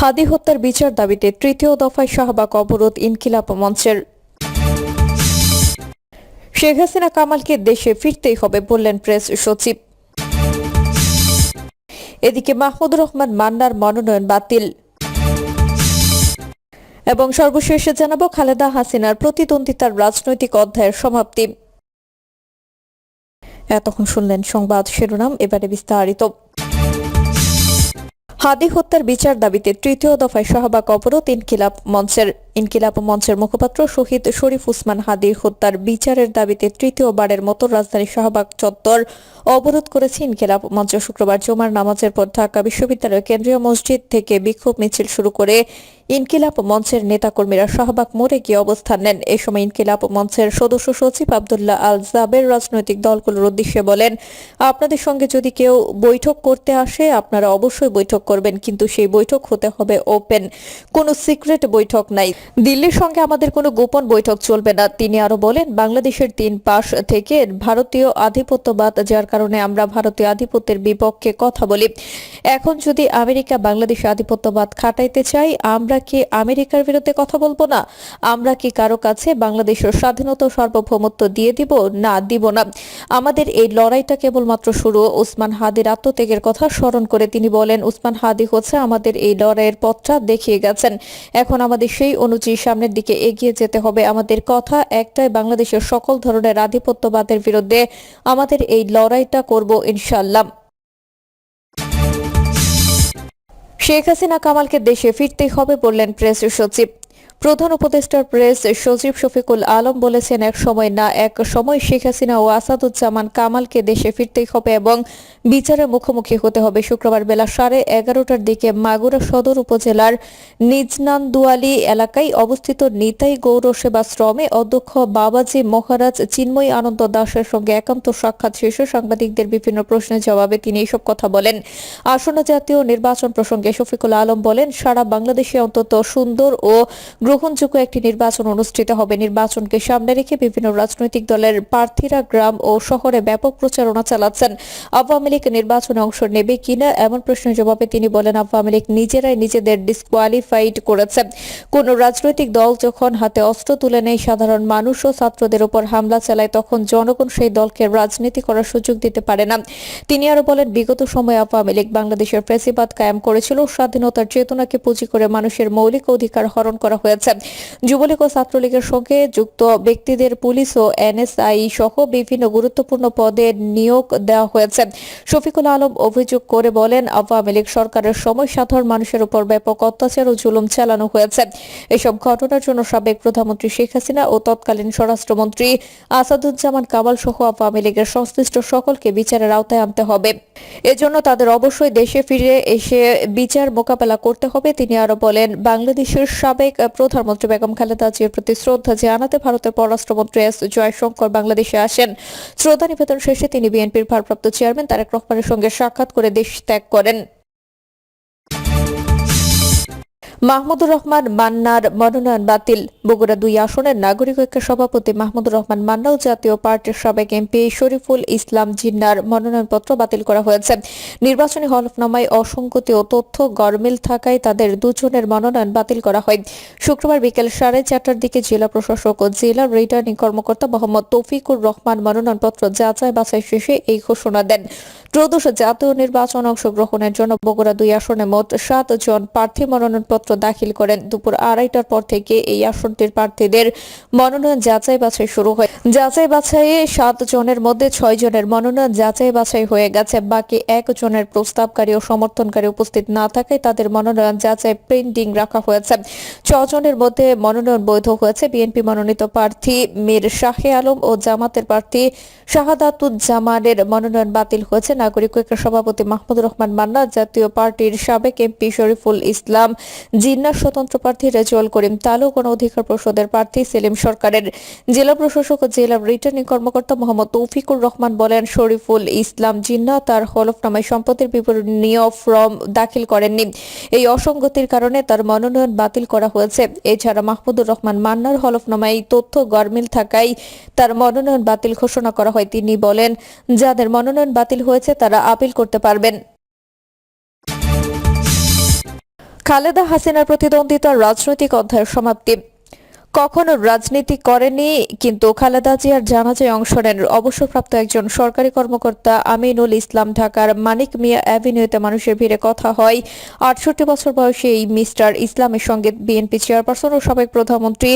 হাদি হত্যার বিচার দাবিতে তৃতীয় দফায় শাহবাগ অবরোধ ইনকিলাব মঞ্চের। শেখ হাসিনা কামালকে দেশে ফিরতেই হবে বললেন প্রেস সচিব। এদিকে মাহমুদ রহমান মান্নার মনোনয়ন বাতিল। এবং সর্বশেষে জানাব খালেদা হাসিনার প্রতিদ্বন্দ্বিতার রাজনৈতিক অধ্যায়ের সমাপ্তি। এতক্ষণ শুনলেন সংবাদ শিরোনাম, এবারে বিস্তারিত। হাদি হত্যার বিচার দাবিতে তৃতীয় দফায় শাহবাগ অবরোধ ইনকিলাব মঞ্চের ইনকিলাব মঞ্চের মুখপাত্র শহীদ শরীফ উসমান হাদির হত্যার বিচারের দাবিতে তৃতীয়বারের মতো রাজধানী শাহবাগ চত্বর অবরোধ করেছে ইনকিলাব মঞ্চ শুক্রবার জুমার নামাজের পর ঢাকা বিশ্ববিদ্যালয়ের কেন্দ্রীয় মসজিদ থেকে বিক্ষোভ মিছিল শুরু করে ইনকিলাব মঞ্চের নেতাকর্মীরা শাহবাগ মোড়ে গিয়ে অবস্থান নেন। এ সময় ইনকিলাব মঞ্চের সদস্য সচিব আবদুল্লাহ আল জাবের রাজনৈতিক দলগুলোর উদ্দেশ্যে বলেন, আপনাদের সঙ্গে যদি কেউ বৈঠক করতে আসে, আপনারা অবশ্যই বৈঠক করবেন, কিন্তু সেই বৈঠক হতে হবে ওপেন কোনো সিক্রেট বৈঠক নাই। দিল্লির সঙ্গে আমাদের কোনো গোপন বৈঠক চলবে না। তিনি আরও বলেন, বাংলাদেশের তিন পাশ থেকে ভারতীয় আধিপত্যবাদ, যার কারণে আমরা ভারতীয় আধিপত্যের বিপক্ষে কথা বলি। এখন যদি আমেরিকা বাংলাদেশে আধিপত্যবাদ খাটাইতে চাই আমরা কি আমেরিকার বিরুদ্ধে কথা বলব না? আমরা কি কারও কাছে বাংলাদেশের স্বাধীনতা সার্বভৌমত্ব দিয়ে দিব? না দিব না। আমাদের এই লড়াইটা কেবলমাত্র শুরু। ওসমান হাদির আত্মত্যাগের কথা স্মরণ করে তিনি বলেন, ওসমান হাদি হচ্ছে আমাদের এই লড়াইয়ের পথটা দেখিয়ে গেছেন। এখন আমাদের সেই অনুযায়ী সামনের দিকে এগিয়ে যেতে হবে। আমাদের কথা একটাই, বাংলাদেশের সকল ধরনের আধিপত্যবাদের বিরুদ্ধে আমাদের এই লড়াইটা করব ইনশাল্লাহ শেখ হাসিনা কামালকে দেশে ফিরতেই হবে বললেন প্রেস সচিব। প্রধান উপদেষ্টার প্রেস সচিব শফিকুল আলম বলেছেন, এক সময় না, এক সময় শেখ হাসিনা ও আসাদুজ্জামান কামালকে দেশে ফিরতেই হবে এবং বিচারের মুখোমুখি হতে হবে। শুক্রবার বেলা সাড়ে এগারোটার দিকে মাগুরা সদর উপজেলার নিজনান্দুয়ালি এলাকায় অবস্থিত নিতাই গৌর সেবাশ্রমে অধ্যক্ষ বাবাজি মহারাজ চিন্ময় আনন্দ দাসের সঙ্গে একান্ত সাক্ষাৎ শেষে সাংবাদিকদের বিভিন্ন প্রশ্নের জবাবে তিনি এসব কথা বলেন। আসন্ন জাতীয় নির্বাচন প্রসঙ্গে শফিকুল আলম বলেন, সারা বাংলাদেশে অন্তত সুন্দর ও গ্রহণযোগ্য একটি নির্বাচন অনুষ্ঠিত হবে। নির্বাচনকে সামনে রেখে বিভিন্ন রাজনৈতিক দলের প্রার্থীরা গ্রাম ও শহরে ব্যাপক প্রচারণা চালাচ্ছেন। আওয়ামী লীগ নির্বাচনে অংশ নেবে কিনা এমন প্রশ্নের জবাবে তিনি বলেন, আওয়ামী লীগ নিজেরাই নিজেদের ডিসকোয়ালিফাইড করেছে। কোন রাজনৈতিক দল যখন হাতে অস্ত্র তুলে নেয়, সাধারণ মানুষ ও ছাত্রদের উপর হামলা চালায়, তখন জনগণ সেই দলকে রাজনীতি করার সুযোগ দিতে পারে না। তিনি আরও বলেন, বিগত সময়ে আওয়ামী লীগ বাংলাদেশের প্রেসিবাদ কায়েম করেছিল। স্বাধীনতার চেতনাকে পুঁজি করে মানুষের মৌলিক অধিকার হরণ করা হয়েছে। যুবলীগ ও ছাত্রলীগের সঙ্গে যুক্ত ব্যক্তিদের পুলিশ ও এনএসআই সহ বিভিন্ন গুরুত্বপূর্ণ পদে নিয়োগ দেওয়া হয়েছে। শফিকুল আলম অভিযোগ করে বলেন, আওয়ামী লীগ সরকারের সময় সাধারণ মানুষের উপর ব্যাপক অত্যাচার ও জুলুম চালানো হয়েছে। এসব ঘটনার জন্য সাবেক প্রধানমন্ত্রী শেখ হাসিনা ও তৎকালীন স্বরাষ্ট্রমন্ত্রী আসাদুজ্জামান কামাল সহ আওয়ামী লীগের সংশ্লিষ্ট সকলকে বিচারের আওতায় আনতে হবে। এজন্য তাদের অবশ্যই দেশে ফিরে এসে বিচার মোকাবেলা করতে হবে। তিনি আরও বলেন, বাংলাদেশের সাবেক প্রধানমন্ত্রী বেগম খালেদা জিয়ার প্রতি শ্রদ্ধা জানাতে ভারতের পররাষ্ট্রমন্ত্রী এস জয়শঙ্কর বাংলাদেশে আসেন। শ্রদ্ধা নিবেদন শেষে তিনি বিএনপির ভারপ্রাপ্ত চেয়ারম্যান তারেক রহমানের সঙ্গে সাক্ষাৎ করে দেশ ত্যাগ করেন। মাহমুদুর রহমান মান্নার মনোনয়ন বাতিল। বগুড়া দুই আসনের নাগরিক ঐক্যের সভাপতি মাহমুদুর রহমান মান্না ও জাতীয় পার্টির সাবেক এমপি শরীফুল ইসলাম জিন্নার মনোনয়নপত্র বাতিল করা হয়েছে। নির্বাচনী হলফনামায় অসংগতি ও তথ্য গরমিল থাকায় তাদের দুজনের মনোনয়ন বাতিল করা হয়। শুক্রবার বিকেল সাড়ে চারটার দিকে জেলা প্রশাসক ও জেলা রিটার্নিং কর্মকর্তা মোহাম্মদ তৌফিকুর রহমান মনোনয়নপত্র যাচাই বাছাই শেষে এই ঘোষণা দেন। ত্রয়োদশ জাতীয় নির্বাচন অংশগ্রহণের জন্য বগুড়া দুই আসনে মোট সাত জন প্রার্থী মনোনয়নপত্র দাখিল করেন। দুপুর আড়াইটার পর থেকে এই আসনটির প্রার্থীদের মনোনয়ন যাচাই বাছাই শুরু হয়। যাচাই বাছাইয়ে সাত জনের মধ্যে ছয় জনের মনোনয়ন যাচাই বাছাই হয়ে গেছে। বাকি এক জনের প্রস্তাবকারী ও সমর্থনকারী উপস্থিত না থাকায় তাদের মনোনয়ন যাচাই প্রিন্টিং রাখা হয়েছে। ছজনের মধ্যে মনোনয়ন বৈধ হয়েছে। বিএনপি মনোনীত প্রার্থী মীর শাহে আলম ও জামাতের প্রার্থী শাহাদাতুজ্জামানের মনোনয়ন বাতিল হয়েছে। নাগরিক ঐক্যের সভাপতি মাহমুদুর রহমান মান্না, জাতীয় পার্টির সাবেক এমপি শরীফুল ইসলাম, জিন্নার স্বতন্ত্র প্রার্থী রেজওয়াল করিম তালু গণ অধিকার পরিষদের প্রার্থী সেলিম সরকারের। জেলা প্রশাসক ও জেলা রিটার্নিং কর্মকর্তা মোহাম্মদ তৌফিকুর রহমান বলেন, শরীফুল ইসলাম জিন্না তার হলফনামায় সম্পত্তির বিবরণীয় ফর্ম দাখিল করেননি। এই অসঙ্গতির কারণে তার মনোনয়ন বাতিল করা হয়েছে। এছাড়া মাহমুদুর রহমান মান্নার হলফনামায় তথ্য গরমিল থাকায় তার মনোনয়ন বাতিল ঘোষণা করা হয়। তিনি বলেন, যাদের মনোনয়ন বাতিল হয়েছে তারা আপিল করতে পারবেন। খালেদা হাসিনার প্রতিদ্বন্দ্বিতার রাজনৈতিক অধ্যায়ের সমাপ্তি। কখনো রাজনীতি করেনি, কিন্তু খালেদা জিয়ার জানাজায় অংশ নেন অবসরপ্রাপ্ত একজন সরকারি কর্মকর্তা আমিনুল ইসলাম ঢাকার মানিক মিয়া অ্যাভিনিউতে মানুষের ভিড়ে কথা হয়। আটষট্টি বছর বয়সে এই মিস্টার ইসলামের সঙ্গে বিএনপি চেয়ারপারসন ও সাবেক প্রধানমন্ত্রী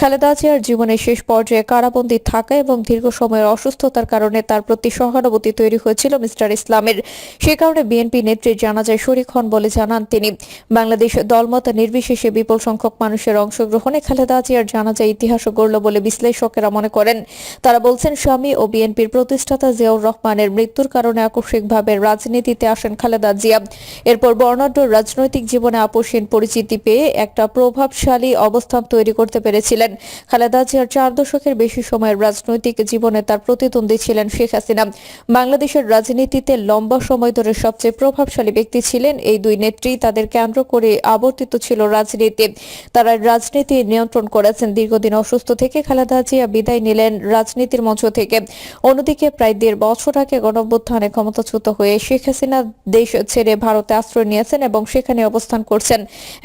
খালেদা জিয়ার জীবনের শেষ পর্যায়ে কারাবন্দী থাকা এবং দীর্ঘ সময়ের অসুস্থতার কারণে তার প্রতি সহানুভূতি তৈরি হয়েছিল মিস্টার ইসলামের। সে কারণে বিএনপি নেত্রীর জানাজায় শরিক হন বলে জানান তিনি। বাংলাদেশ দলমত নির্বিশেষে বিপুল সংখ্যক মানুষের অংশগ্রহণে খালেদা জিয়ার জানাজায় ইতিহাসও গড়ল বলে বিশ্লেষকেরা মনে করেন। তারা বলছেন, স্বামী ও বিএনপির প্রতিষ্ঠাতা জিয়াউর রহমানের মৃত্যুর কারণে আকস্মিকভাবে রাজনীতিতে আসেন খালেদা জিয়া। এরপর বর্ণাঢ্য রাজনৈতিক জীবনে আপসীন পরিচিতি পেয়ে একটা প্রভাবশালী অবস্থান তৈরি করতে পেরেছিলেন। খালেদা জিয়ার চার দশকের বেশি সময়ের রাজনৈতিক জীবনে তার প্রতিদ্বন্দ্বী ছিলেন শেখ হাসিনা। বাংলাদেশের রাজনীতিতে লম্বা সময় ধরে সবচেয়ে প্রভাবশালী ব্যক্তি ছিলেন এই দুই নেত্রী। তাদের কেন্দ্র করে আবর্তিত ছিল রাজনীতি। তারা রাজনীতি নিয়ন্ত্রণ করেছেন, দীর্ঘদিন অসুস্থ থেকে খালেদা জিয়া বিদায় নিলেন রাজনীতির মঞ্চ থেকে। অন্যদিকে প্রায় দেড় বছর আগে গণঅভ্যুত্থানে ক্ষমতাচ্যুত হয়ে শেখ হাসিনা দেশ ছেড়ে ভারতে আশ্রয় নিয়েছেন এবং সেখানে অবস্থান করছেন।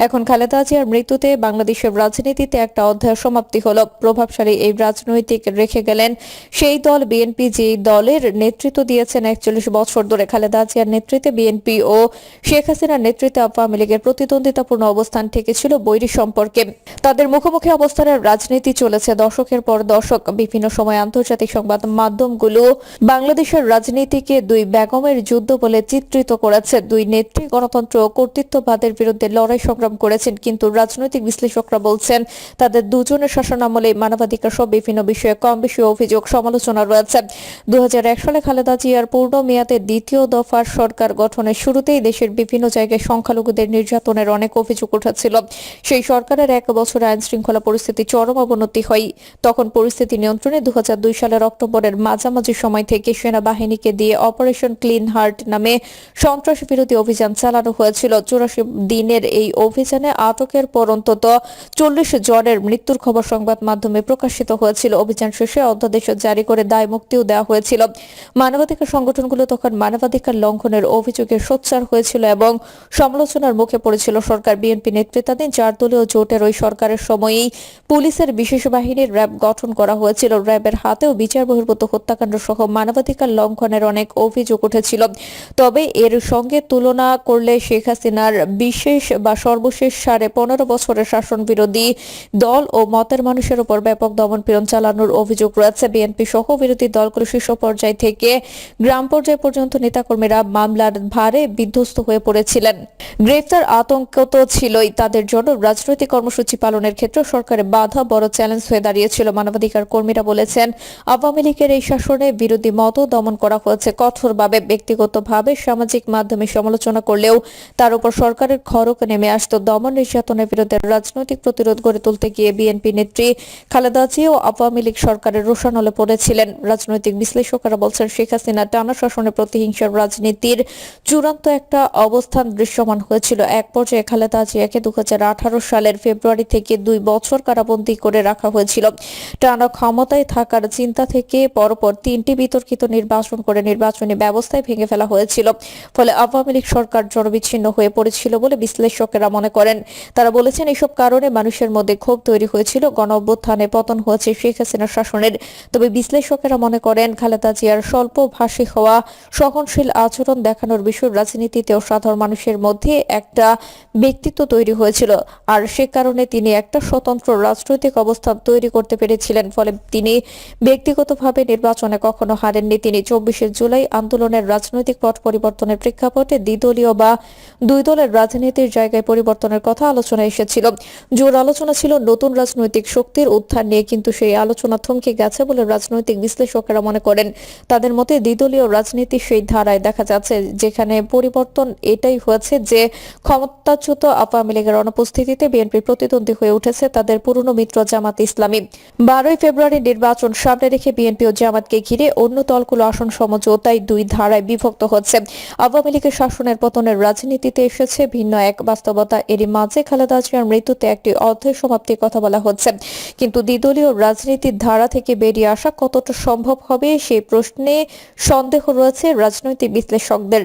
এখন খালেদা জিয়ার মৃত্যুতে বাংলাদেশের রাজনীতিতে একটা অধ্যায় সমাপ্তি হলো। প্রভাবশালী এই রাজনৈতিক রেখে গেলেন সেই দল, বিএনপি যে দলের নেতৃত্ব দিয়েছেন একচল্লিশ বছর ধরে। খালেদা জিয়ার নেতৃত্বে বিএনপি ও শেখ হাসিনার নেতৃত্বে আওয়ামী লীগের প্রতিদ্বন্দ্বিতাপূর্ণ অবস্থান থেকে ছিল বৈরী সম্পর্কে। তাদের মুখোমুখি অবস্থানের রাজনীতি চলেছে। দশকের পর দশক, বিভিন্ন সময় আন্তর্জাতিক সংবাদ মাধ্যমগুলো বাংলাদেশের রাজনীতিকে দুই বেগমের যুদ্ধ বলে চিত্রিত করেছে। দুই নেত্রী গণতন্ত্র ও কর্তৃত্ববাদের বিরুদ্ধে লড়াই সংগ্রাম করেছেন, কিন্তু রাজনৈতিক বিশ্লেষকরা বলছেন, তাদের দুজনের শাসনামলে মানবাধিকার সহ বিভিন্ন বিষয়ে কম বেশি অভিযোগ, সমালোচনা রয়েছে। দু সালে খালেদা জিয়ার পূর্ণ মেয়াদে দ্বিতীয় দফার সরকার গঠনের শুরুতেই দেশের বিভিন্ন জায়গায় সংখ্যালঘুদের নির্যাতনের অনেক অভিযোগ উঠেছিল। সেই সরকারের এক বছর আইন শৃঙ্খলা পরিস্থিতি চরম অবনতি হয়। তখন পরিস্থিতি নিয়ন্ত্রণে দু সালের অক্টোবরের মাঝামাঝি সময় থেকে সেনাবাহিনীকে দিয়ে অপারেশন ক্লিন হার্ট নামে সন্ত্রাস বিরোধী অভিযান চালানো হয়েছিল। চুরাশি দিনের এই অভিযানে আটকের পর অন্তত চল্লিশ জনের মৃত্যুর খবর সংবাদ মাধ্যমে প্রকাশিত হয়েছিল। অভিযান শেষে অধ্যাদেশ জারি করে দায় মুক্তিও দেওয়া হয়েছিল। মানবাধিকার সংগঠনগুলো তখন মানবাধিকার লঙ্ঘনের অভিযোগে সোচ্চার হয়েছিল এবং সমালোচনার মুখে পড়েছিল সরকার। বিএনপি নেতৃত্বাধীন চার দলীয় জোটের ওই সরকারের সময়েই পুলিশের বিশেষ বাহিনীর র্যাব গঠন করা হয়েছিল। র্যাবের হাতেও বিচার বহির্ভূত হত্যাকাণ্ড সহ মানবাধিকার লঙ্ঘনের অনেক অভিযোগ উঠেছিল। তবে এর সঙ্গে তুলনা করলে শেখ হাসিনার বিশেষ বা সর্বশেষ সাড়ে পনেরো বছরের শাসন বিরোধী দল ও মতের মানুষের উপর ব্যাপক দমনপীড়ন চালানোর অভিযোগ রয়েছে। বিএনপি সহ বিরোধী দলগুলো শীর্ষ পর্যায় থেকে গ্রাম পর্যায় পর্যন্ত নেতাকর্মীরা মামলার ভারে বিধ্বস্ত হয়ে পড়েছিলেন। গ্রেফতার আতঙ্ক তো ছিলই। তাদের জন্য রাজনৈতিক কর্মসূচি পালনের ক্ষেত্রে সরকারের বাধা বড় চ্যালেঞ্জ হয়ে দাঁড়িয়েছিল। মানবাধিকার কর্মীরা বলেছেন, আওয়ামী লীগের এই শাসনে বিরোধী মত দমন করা হয়েছে। কঠোরভাবে, ব্যক্তিগতভাবে, সামাজিক মাধ্যমে সমালোচনা করলেও তার উপর সরকারের খড়ক নেমে আসতো। দমন নির্যাতনের বিরুদ্ধে রাজনৈতিক প্রতিরোধ গড়ে তুলতে গিয়ে বিএনপি নেত্রী খালেদা জিয়া ও আওয়ামী লীগ সরকারের রোষানলে পড়েছিলেন। রাজনৈতিক বিশ্লেষকরা বলছেন, শেখ হাসিনা টানা শাসনের প্রতিহিংসার রাজনীতির চূড়ান্ত একটা অবস্থান দৃশ্যমান হয়েছিল। এক পর্যায়ে খালেদা জিয়াকে দু হাজার আঠারো সালের ফেব্রুয়ারি থেকে দুই বছর কারাবন্দী করে রাখা হয়েছিল। টানা ক্ষমতায় থাকার চিন্তা থেকে পরপর তিনটি বিতর্কিত নির্বাচন করে নির্বাচনী ব্যবস্থায় ভেঙে ফেলা হয়েছিল। ফলে আওয়ামী লীগ সরকার জনবিচ্ছিন্ন হয়ে পড়েছিল বলে বিশ্লেষকেরা মনে করেন। তারা বলেছেন, এসব কারণে মানুষের মধ্যে ক্ষোভ তৈরি হয়েছিল। গণ অভ্যুত্থানে পতন হয়েছে শেখ হাসিনার শাসনের। তবে বিশ্লেষকেরা মনে করেন, খালেদা জিয়ার স্বল্প ভাষী হওয়া, সহনশীল আচরণ দেখানোর বিষয় রাজনীতিতেও সাধারণ মানুষের মধ্যে একটা ব্যক্তিত্ব তৈরি হয়েছিল। আর সে কারণে তিনি একটা স্বতন্ত্র রাজনৈতিক অবস্থান তৈরি করতে পেরেছিলেন, ফলে তিনি ব্যক্তিগতভাবে নির্বাচনে কখনো হারেননি। তিনি চব্বিশে জুলাই আন্দোলনের রাজনৈতিক পট পরিবর্তনের প্রেক্ষাপটে দ্বিদলীয় বা দুই দলের রাজনীতির জায়গায় পরিবর্তনের কথা আলোচনা এসেছিল। জোর আলোচনা ছিল নতুন রাজনৈতিক শক্তির উত্থান নিয়ে, কিন্তু সেই আলোচনা থমকে গেছে বলে রাজনৈতিক বিশ্লেষকেরা মনে করেন। তাদের মতে দ্বিদলীয় রাজনীতি সেই ধারায় দেখা যাচ্ছে যেখানে পরিবর্তন এটাই হয়েছে যে ক্ষমতাচ্যুত আওয়ামী লীগের অনুপস্থিতিতে বিএনপি প্রতিদ্বন্দ্বী হয়ে উঠেছে, তাদের পুরনো মিত্র জামাত ইসলামী। বারোই ফেব্রুয়ারি নির্বাচন সামনে রেখে বিএনপি ও জামাতকে ঘিরে অন্য দলগুলো আসন সমঝোতায় দুই ধারায় বিভক্ত হচ্ছে। আওয়ামী লীগের শাসনের পতনের রাজনীতিতে এসেছে ভিন্ন এক বাস্তবতা। এরই মাঝে খালেদা জিয়ার মৃত্যুতে একটি অধ্যায় সমাপ্তির কথা বলা হচ্ছে। কিন্তু দ্বিদলীয় রাজনীতির ধারা থেকে বেরিয়ে আসা কতটা সম্ভব হবে সেই প্রশ্নে সন্দেহ রয়েছে রাজনৈতিক বিশ্লেষকদের।